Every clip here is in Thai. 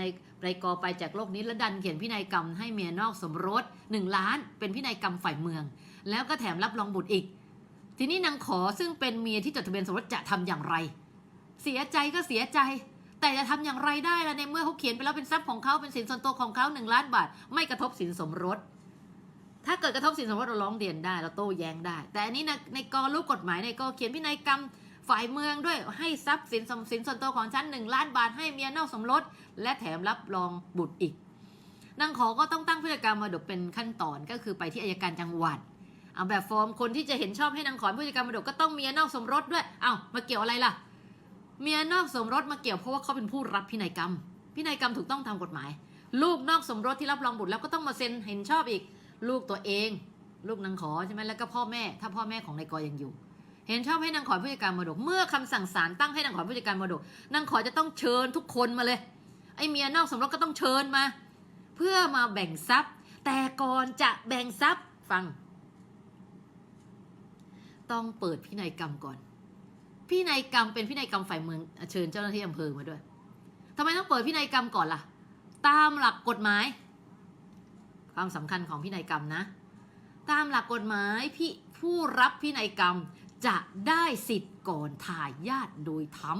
ในในกอไปจากโลกนี้แล้วดันเขียนพินัยกรรมให้เมียนอกสมรสหนึ่งล้าน เป็นพินัยกรรมฝ่ายเมือง แล้วก็แถมรับรองบุตรอีก ทีนี้นางขอซึ่งเป็นเมียที่จดทะเบียนสมรสจะทำอย่างไร เสียใจก็เสียใจ แต่จะทำอย่างไรได้ล่ะในเมื่อเขาเขียนไปแล้วเป็นทรัพย์ของเขาเป็นสินส่วนตัวของเขาหนึ่งล้านบาท ไม่กระทบสินสมรสถ้าเกิดกระทบสินสมรสเราร้องเรียนได้เราโต้แย้งได้ แต่อันนี้ในในกอรู้กฎหมายในกอเขียนพินัยกรรม ฝ่ายเมืองด้วยให้ทรัพย์สินสมสินส่วนตัวของฉันหนึ่งล้านบาทให้เมียนอกสมรส และแถมรับรองบุตรอีกนางขอก็ต้องตั้งผู้จัดการมรดกเป็นขั้นตอนก็คือไปที่อายการจังหวัดเอาแบบฟอร์มคนที่จะเห็นชอบให้นางขอเป็นผู้จัดการมรดกก็ต้องเมียนอกสมรสด้วยเอามาเกี่ยวอะไรล่ะ เมียนอกสมรสมาเกี่ยวเพราะว่าเขาเป็นผู้รับพินัยกรรม พินัยกรรมถูกต้องตามกฎหมาย ลูกนอกสมรสที่รับรองบุตรแล้วก็ต้องมาเซ็นเห็นชอบอีก ลูกตัวเอง ลูกนางขอใช่ไหมแล้วก็พ่อแม่ ถ้าพ่อแม่ของนายกอยังอยู่ เห็นชอบให้นางขอผู้จัดการมรดก เมื่อคำสั่งศาลตั้งให้นางขอผู้จัดการมรดกนางขอจะต้องเชิญทุกคนมาเลย ไอเมียนอกสมรสก็ต้องเชิญมา เพื่อมาแบ่งทรัพย์ แต่ก่อนจะแบ่งทรัพย์ฟัง ต้องเปิดพินัยกรรมก่อน พินัยกรรมเป็นพินัยกรรมฝ่ายเมืองเชิญเจ้าหน้าที่อำเภอมาด้วยทำไมต้องเปิดพินัยกรรมก่อนล่ะ ตามหลักกฎหมาย ความสำคัญของพินัยกรรมนะ ตามหลักกฎหมายพี่ผู้รับพินัยกรรม จะได้สิทธิ์ก่อนทายาทโดยธรรม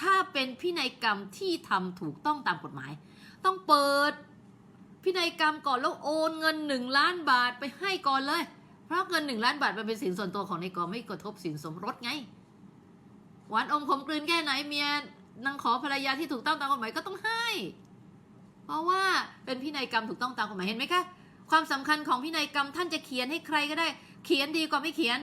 ถ้าเป็นพินัยกรรมที่ทำถูกต้องตามกฎหมาย ต้องเปิดพินัยกรรมก่อนแล้วโอนเงินหนึ่งล้านบาทไปให้ก่อนเลย เพราะเงินหนึ่งล้านบาทมันเป็นสินส่วนตัวของในกไม่กระทบสินสมรสไงหวานอมขมกลืนแค่ไหนเมียนางขอภรรยาที่ถูกต้องตามกฎหมายก็ต้องให้ เพราะว่าเป็นพินัยกรรมถูกต้องตามกฎหมายเห็นไหมคะความสำคัญของพินัยกรรมท่านจะเขียนให้ใครก็ได้ เขียนดีกว่าไม่เขียน